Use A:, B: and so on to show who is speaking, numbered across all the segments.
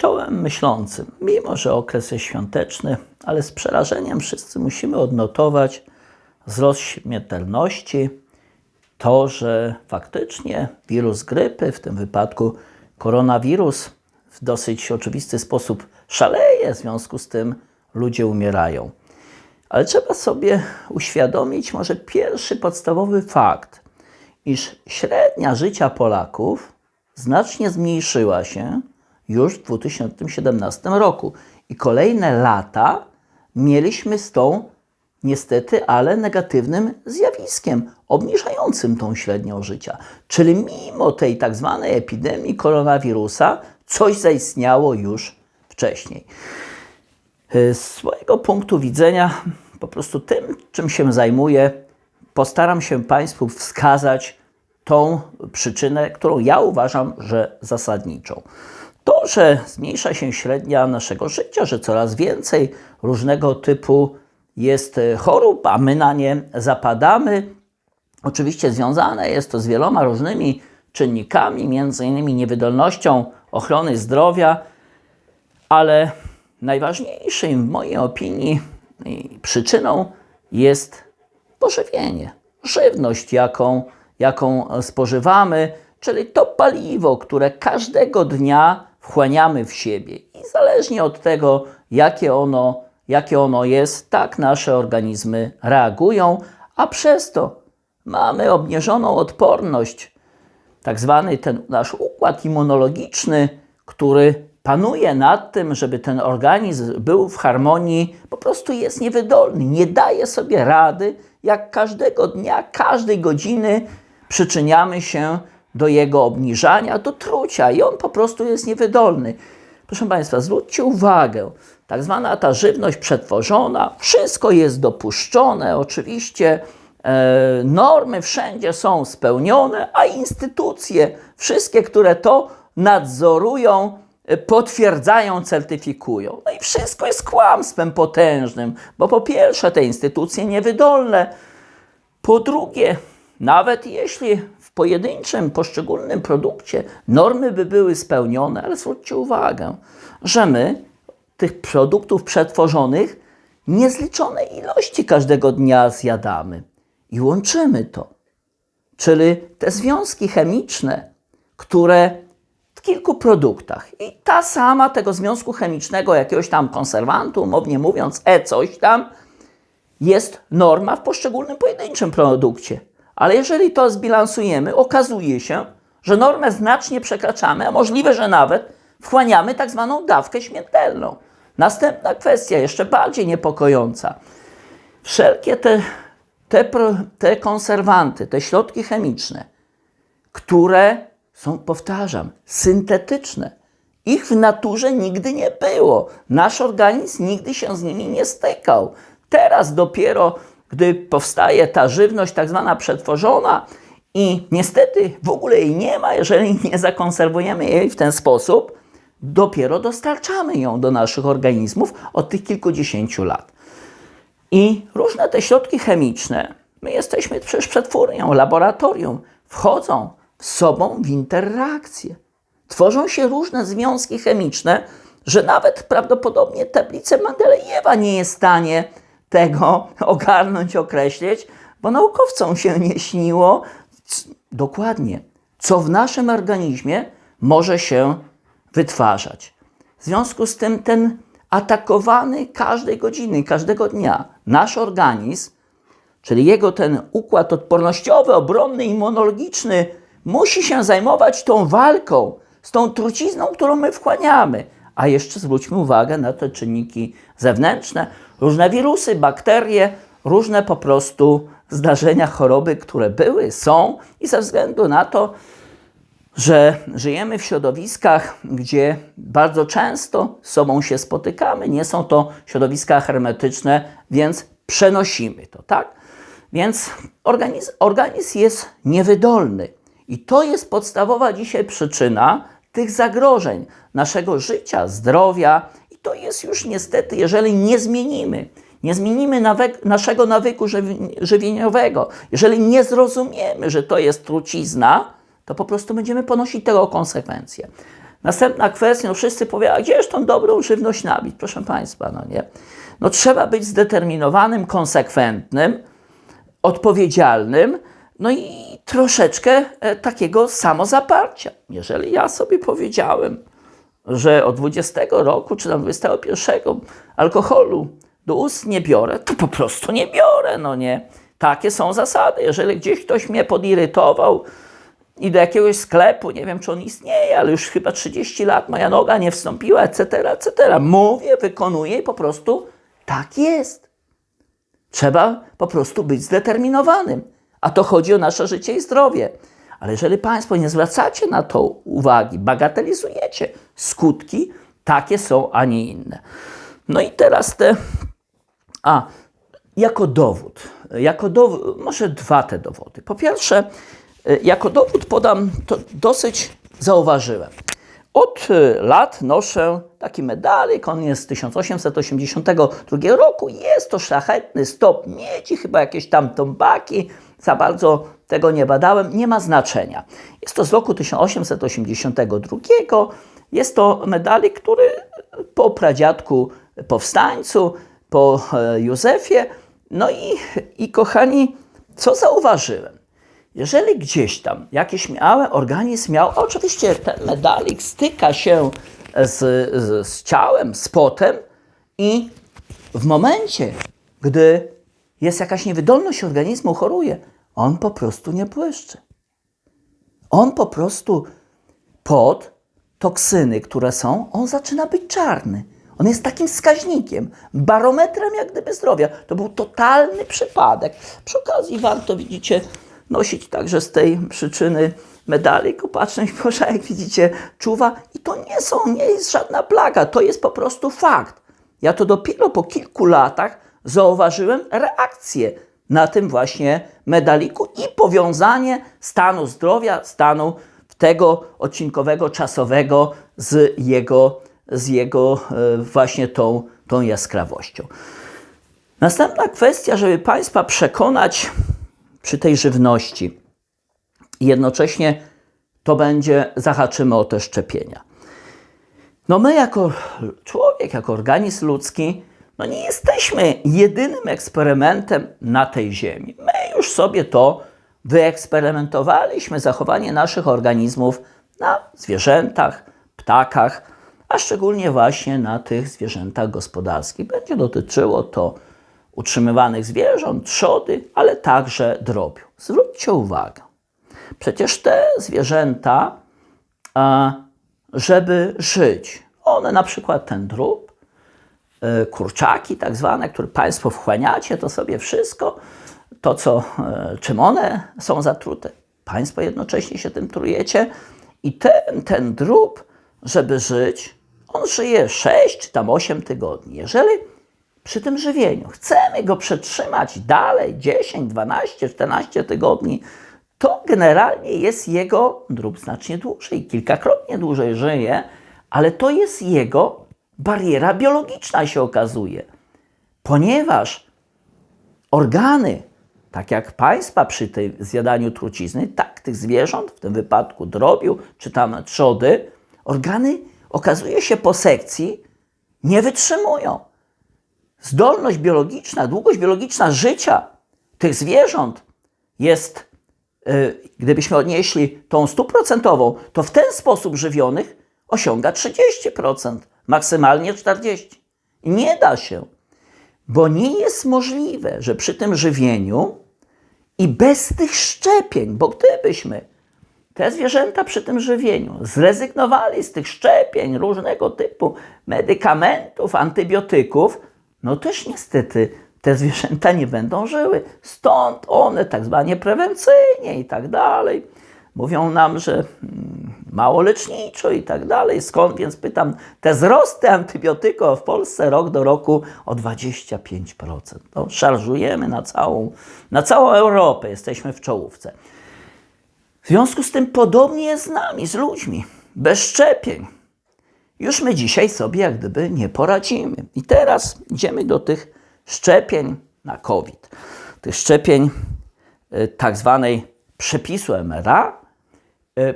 A: Czołem myślącym, mimo że okres jest świąteczny, ale z przerażeniem wszyscy musimy odnotować wzrost śmiertelności, to, że faktycznie wirus grypy, w tym wypadku koronawirus, w dosyć oczywisty sposób szaleje, w związku z tym ludzie umierają. Ale trzeba sobie uświadomić może pierwszy podstawowy fakt, iż średnia życia Polaków znacznie zmniejszyła się już w 2017 roku i kolejne lata mieliśmy z tą niestety, ale negatywnym zjawiskiem, obniżającym tą średnią życia. Czyli mimo tej tak zwanej epidemii koronawirusa, coś zaistniało już wcześniej. Z swojego punktu widzenia, po prostu tym, czym się zajmuję, postaram się Państwu wskazać tą przyczynę, którą ja uważam, że zasadniczą. To, że zmniejsza się średnia naszego życia, że coraz więcej różnego typu jest chorób, a my na nie zapadamy, oczywiście związane jest to z wieloma różnymi czynnikami, między innymi niewydolnością ochrony zdrowia, ale najważniejszym w mojej opinii przyczyną jest pożywienie, żywność, jaką, jaką spożywamy, czyli to paliwo, które każdego dnia wchłaniamy w siebie. I zależnie od tego, jakie ono, jakie ono jest, tak nasze organizmy reagują, a przez to mamy obniżoną odporność. Tak zwany ten nasz układ immunologiczny, który panuje nad tym, żeby ten organizm był w harmonii, po prostu jest niewydolny, nie daje sobie rady, jak każdego dnia, każdej godziny przyczyniamy się do jego obniżania, do trucia i on po prostu jest niewydolny. Proszę Państwa, zwróćcie uwagę, tak zwana ta żywność przetworzona, wszystko jest dopuszczone, oczywiście e, normy wszędzie są spełnione, a instytucje, wszystkie, które to nadzorują, e, potwierdzają, certyfikują. No i wszystko jest kłamstwem potężnym, bo po pierwsze te instytucje niewydolne, po drugie, nawet jeśli pojedynczym, poszczególnym produkcie normy by były spełnione, ale zwróćcie uwagę, że my tych produktów przetworzonych niezliczone ilości każdego dnia zjadamy i łączymy to. Czyli te związki chemiczne, które w kilku produktach i ta sama tego związku chemicznego, jakiegoś tam konserwantu, umownie mówiąc, e coś tam, jest norma w poszczególnym pojedynczym produkcie. Ale jeżeli to zbilansujemy, okazuje się, że normę znacznie przekraczamy, a możliwe, że nawet wchłaniamy tak zwaną dawkę śmiertelną. Następna kwestia, jeszcze bardziej niepokojąca. Wszelkie te, te, te konserwanty, te środki chemiczne, które są, powtarzam, syntetyczne, ich w naturze nigdy nie było. Nasz organizm nigdy się z nimi nie stykał. Teraz dopiero gdy powstaje ta żywność tak zwana przetworzona i niestety w ogóle jej nie ma, jeżeli nie zakonserwujemy jej w ten sposób, dopiero dostarczamy ją do naszych organizmów od tych kilkudziesięciu lat. I różne te środki chemiczne, my jesteśmy przecież przetwórnią, laboratorium, wchodzą z sobą w interakcję. Tworzą się różne związki chemiczne, że nawet prawdopodobnie tablica Mendelejewa nie jest w stanie tego ogarnąć, określić, bo naukowcom się nie śniło dokładnie, co w naszym organizmie może się wytwarzać. W związku z tym ten atakowany każdej godziny, każdego dnia nasz organizm, czyli jego ten układ odpornościowy, obronny, immunologiczny, musi się zajmować tą walką z tą trucizną, którą my wchłaniamy. A jeszcze zwróćmy uwagę na te czynniki zewnętrzne, różne wirusy, bakterie, różne po prostu zdarzenia, choroby, które były, są i ze względu na to, że żyjemy w środowiskach, gdzie bardzo często z sobą się spotykamy, nie są to środowiska hermetyczne, więc przenosimy to, tak? Więc organizm, organizm jest niewydolny. I to jest podstawowa dzisiaj przyczyna tych zagrożeń naszego życia, zdrowia to jest już niestety, jeżeli nie zmienimy, nie zmienimy nawyk, naszego nawyku żywieniowego, jeżeli nie zrozumiemy, że to jest trucizna, to po prostu będziemy ponosić tego konsekwencje. Następna kwestia, no wszyscy powiedzą, a gdzież tą dobrą żywność nabić? Proszę Państwa, no nie. No trzeba być zdeterminowanym, konsekwentnym, odpowiedzialnym, no i troszeczkę e, takiego samozaparcia. Jeżeli ja sobie powiedziałem, że od 20 roku czy tam 21 alkoholu do ust nie biorę, to po prostu nie biorę, no nie. Takie są zasady. Jeżeli gdzieś ktoś mnie podirytował i do jakiegoś sklepu, nie wiem czy on istnieje, ale już chyba 30 lat moja noga nie wstąpiła, etc., etc. Mówię, wykonuję i po prostu tak jest. Trzeba po prostu być zdeterminowanym. A to chodzi o nasze życie i zdrowie. Ale jeżeli Państwo nie zwracacie na to uwagi, bagatelizujecie, skutki takie są, a nie inne. No i teraz te. A, jako dowód. Jako dowód, może dwa te dowody. Po pierwsze, y, jako dowód podam, to dosyć zauważyłem. Od y, lat noszę taki medalik, on jest z 1882 roku. Jest to szlachetny stop miedzi, chyba jakieś tam tombaki. Za bardzo tego nie badałem, nie ma znaczenia. Jest to z roku 1882. Jest to medalik, który po pradziadku powstańcu, po e, Józefie. No i, i kochani, co zauważyłem? Jeżeli gdzieś tam jakiś miały organizm miał, oczywiście ten medalik styka się z, z, z ciałem, z potem i w momencie, gdy jest jakaś niewydolność organizmu, choruje, on po prostu nie błyszczy. On po prostu pod toksyny, które są, on zaczyna być czarny. On jest takim wskaźnikiem, barometrem jak gdyby zdrowia. To był totalny przypadek. Przy okazji warto, widzicie, nosić także z tej przyczyny medalik. Opatrzność Boża, jak widzicie, czuwa. I to nie są, nie jest żadna plaga, to jest po prostu fakt. Ja to dopiero po kilku latach zauważyłem reakcję na tym właśnie medaliku i powiązanie stanu zdrowia, stanu tego odcinkowego, czasowego z jego, z jego e, właśnie tą, tą jaskrawością. Następna kwestia, żeby Państwa przekonać przy tej żywności jednocześnie to będzie, zahaczymy o te szczepienia. No my jako człowiek, jako organizm ludzki, no nie jesteśmy jedynym eksperymentem na tej ziemi. My już sobie to wyeksperymentowaliśmy, zachowanie naszych organizmów na zwierzętach, ptakach, a szczególnie właśnie na tych zwierzętach gospodarskich. Będzie dotyczyło to utrzymywanych zwierząt, trzody, ale także drobiu. Zwróćcie uwagę, przecież te zwierzęta, żeby żyć, one na przykład ten drób, kurczaki tak zwane, które Państwo wchłaniacie, to sobie wszystko, to co, e, czym one są zatrute, Państwo jednocześnie się tym trujecie i ten, ten drób, żeby żyć, on żyje 6 czy tam 8 tygodni. Jeżeli przy tym żywieniu chcemy go przetrzymać dalej 10, 12, 14 tygodni, to generalnie jest jego drób znacznie dłużej, kilkakrotnie dłużej żyje, ale to jest jego bariera biologiczna się okazuje, ponieważ organy, tak jak państwa przy tej zjadaniu trucizny, tak tych zwierząt, w tym wypadku drobiu czy tam trzody, organy okazuje się po sekcji nie wytrzymują. Zdolność biologiczna, długość biologiczna życia tych zwierząt jest, yy, gdybyśmy odnieśli tą stuprocentową, to w ten sposób żywionych osiąga 30% maksymalnie 40. Nie da się, bo nie jest możliwe, że przy tym żywieniu i bez tych szczepień, bo gdybyśmy te zwierzęta przy tym żywieniu zrezygnowali z tych szczepień, różnego typu medykamentów, antybiotyków, no też niestety te zwierzęta nie będą żyły. Stąd one tak zwane prewencyjnie i tak dalej. Mówią nam, że mm, mało leczniczo i tak dalej. Skąd więc pytam, te wzrosty antybiotyko w Polsce rok do roku o 25%. No, szarżujemy na całą, na całą Europę, jesteśmy w czołówce. W związku z tym podobnie jest z nami, z ludźmi, bez szczepień. Już my dzisiaj sobie jak gdyby nie poradzimy. I teraz idziemy do tych szczepień na COVID. Tych szczepień y, tak zwanej przepisu MRA,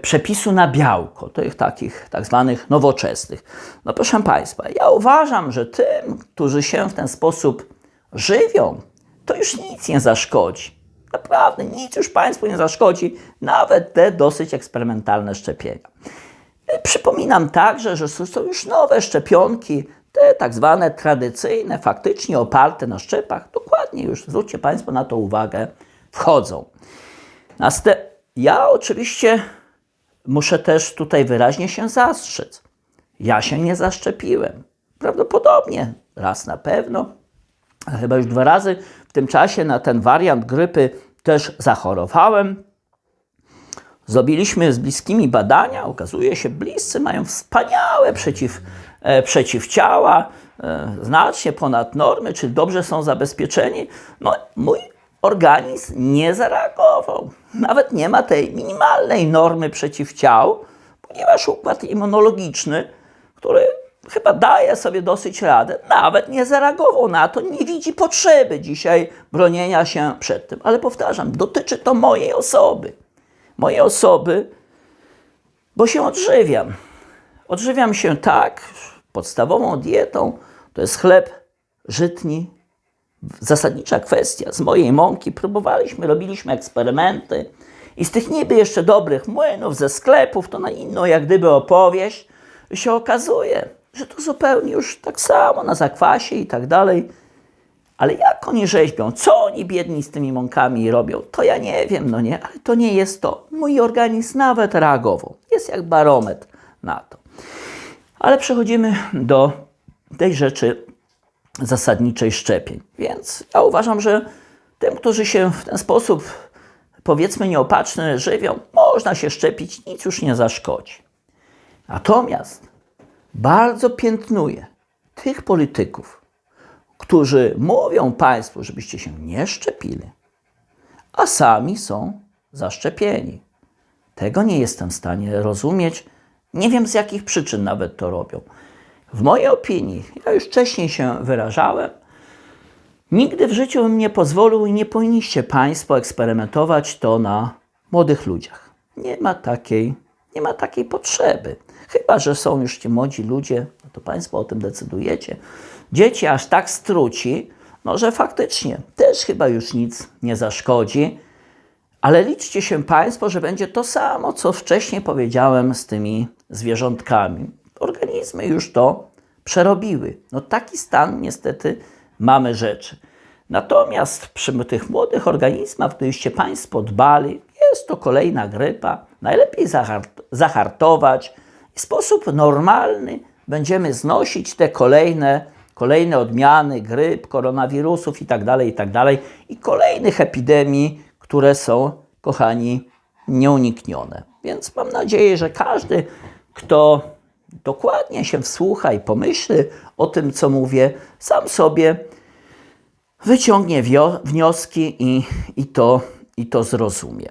A: przepisu na białko, tych takich tak zwanych nowoczesnych. No proszę Państwa, ja uważam, że tym, którzy się w ten sposób żywią, to już nic nie zaszkodzi. Naprawdę, nic już Państwu nie zaszkodzi, nawet te dosyć eksperymentalne szczepienia. E, Przypominam także, że są już nowe szczepionki, te tak zwane tradycyjne, faktycznie oparte na szczepach, dokładnie już, zwróćcie Państwo na to uwagę, wchodzą. Następ ja oczywiście muszę też tutaj wyraźnie się zastrzec. Ja się nie zaszczepiłem. Prawdopodobnie raz na pewno, chyba już dwa razy w tym czasie na ten wariant grypy też zachorowałem. Zrobiliśmy z bliskimi badania. Okazuje się, bliscy mają wspaniałe przeciw, e, przeciwciała, e, znacznie ponad normy, czyli dobrze są zabezpieczeni. No, mój organizm nie zareagował. Nawet nie ma tej minimalnej normy przeciwciał, ponieważ układ immunologiczny, który chyba daje sobie dosyć radę, nawet nie zareagował na to, nie widzi potrzeby dzisiaj bronienia się przed tym. Ale powtarzam, dotyczy to mojej osoby. Mojej osoby, bo się odżywiam. Odżywiam się tak, podstawową dietą to jest chleb żytni, zasadnicza kwestia. Z mojej mąki próbowaliśmy, robiliśmy eksperymenty i z tych niby jeszcze dobrych młynów ze sklepów, to na inną jak gdyby opowieść, się okazuje, że to zupełnie już tak samo na zakwasie i tak dalej. Ale jak oni rzeźbią, co oni biedni z tymi mąkami robią, to ja nie wiem, no nie, ale to nie jest to. Mój organizm nawet reagował. Jest jak barometr na to. Ale przechodzimy do tej rzeczy zasadniczej szczepień. Więc ja uważam, że tym, którzy się w ten sposób, powiedzmy, nieopatrzny żywią, można się szczepić, nic już nie zaszkodzi. Natomiast bardzo piętnuję tych polityków, którzy mówią Państwu, żebyście się nie szczepili, a sami są zaszczepieni. Tego nie jestem w stanie rozumieć. Nie wiem z jakich przyczyn nawet to robią. W mojej opinii, ja już wcześniej się wyrażałem, nigdy w życiu bym nie pozwolił i nie powinniście Państwo eksperymentować to na młodych ludziach. Nie ma takiej, nie ma takiej potrzeby. Chyba, że są już ci młodzi ludzie, no to Państwo o tym decydujecie. Dzieci aż tak struci, no że faktycznie też chyba już nic nie zaszkodzi. Ale liczcie się Państwo, że będzie to samo, co wcześniej powiedziałem z tymi zwierzątkami. Organizmy już to przerobiły. No taki stan niestety mamy rzeczy. Natomiast przy tych młodych organizmach, gdybyście Państwo dbali, jest to kolejna grypa, najlepiej zahart zahartować i w sposób normalny będziemy znosić te kolejne, kolejne odmiany gryp, koronawirusów itd., itd. i kolejnych epidemii, które są, kochani, nieuniknione. Więc mam nadzieję, że każdy, kto dokładnie się wsłucha i pomyśli o tym, co mówię, sam sobie wyciągnie wnioski i, i, to, i to zrozumie.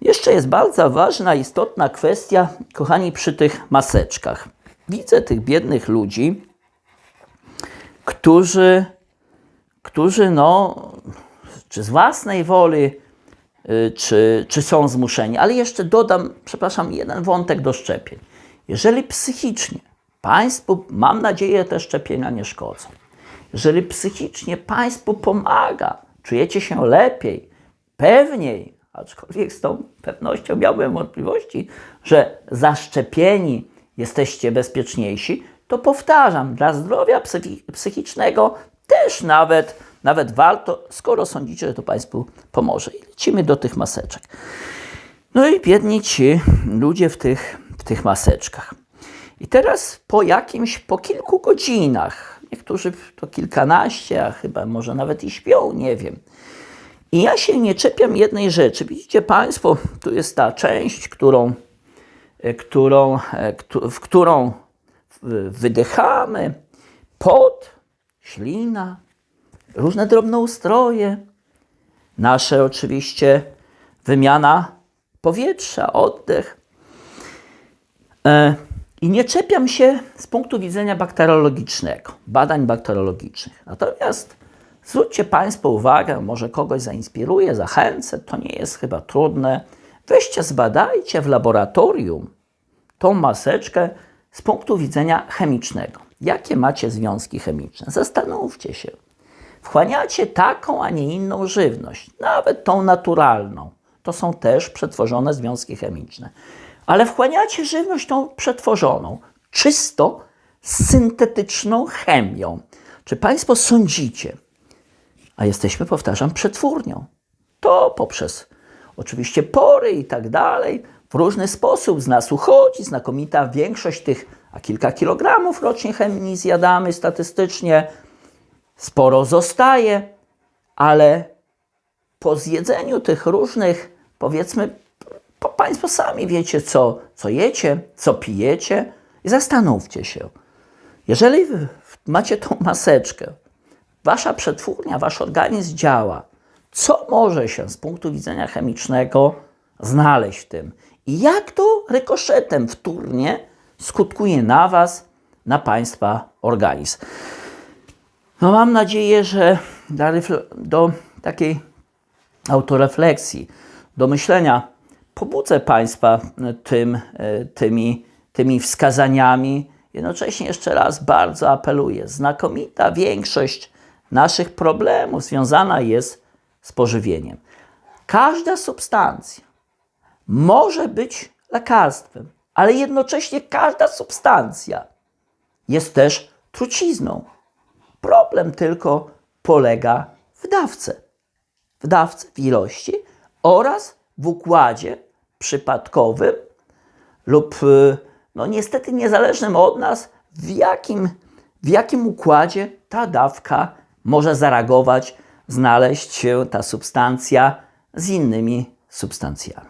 A: Jeszcze jest bardzo ważna, istotna kwestia, kochani, przy tych maseczkach. Widzę tych biednych ludzi, którzy, którzy no, czy z własnej woli, y, czy, czy są zmuszeni. Ale jeszcze dodam, przepraszam, jeden wątek do szczepień. Jeżeli psychicznie Państwu, mam nadzieję, te szczepienia nie szkodzą, jeżeli psychicznie Państwu pomaga, czujecie się lepiej, pewniej, aczkolwiek z tą pewnością miałbym wątpliwości, że zaszczepieni jesteście bezpieczniejsi, to powtarzam, dla zdrowia psychicznego też nawet, nawet warto, skoro sądzicie, że to Państwu pomoże. I lecimy do tych maseczek. No i biedni ci ludzie w tych, tych maseczkach. I teraz po jakimś, po kilku godzinach, niektórzy to kilkanaście, a chyba może nawet i śpią, nie wiem. I ja się nie czepiam jednej rzeczy. Widzicie Państwo, tu jest ta część, którą, którą, w którą wydychamy, pot, ślina, różne drobnoustroje, nasze oczywiście wymiana powietrza, oddech. I nie czepiam się z punktu widzenia bakteriologicznego, badań bakteriologicznych. Natomiast zwróćcie Państwo uwagę, może kogoś zainspiruje, zachęcę, to nie jest chyba trudne. Weźcie, zbadajcie w laboratorium tą maseczkę z punktu widzenia chemicznego. Jakie macie związki chemiczne? Zastanówcie się. Wchłaniacie taką, a nie inną żywność, nawet tą naturalną. To są też przetworzone związki chemiczne. Ale wchłaniacie żywność tą przetworzoną, czysto syntetyczną chemią. Czy Państwo sądzicie, a jesteśmy, powtarzam, przetwórnią, to poprzez oczywiście pory i tak dalej, w różny sposób z nas uchodzi, znakomita większość tych, a kilka kilogramów rocznie chemii zjadamy statystycznie, sporo zostaje, ale po zjedzeniu tych różnych, powiedzmy, po Państwo sami wiecie, co, co jecie, co pijecie i zastanówcie się. Jeżeli macie tą maseczkę, wasza przetwórnia, wasz organizm działa, co może się z punktu widzenia chemicznego znaleźć w tym i jak to rykoszetem wtórnie skutkuje na was, na państwa organizm. No mam nadzieję, że do takiej autorefleksji, do myślenia pobudzę Państwa tym, e, tymi, tymi wskazaniami. Jednocześnie jeszcze raz bardzo apeluję. Znakomita większość naszych problemów związana jest z pożywieniem. Każda substancja może być lekarstwem, ale jednocześnie każda substancja jest też trucizną. Problem tylko polega w dawce. W dawce, w ilości oraz w układzie przypadkowym lub y, no niestety niezależnym od nas, w jakim, w jakim układzie ta dawka może zareagować, znaleźć się ta substancja z innymi substancjami.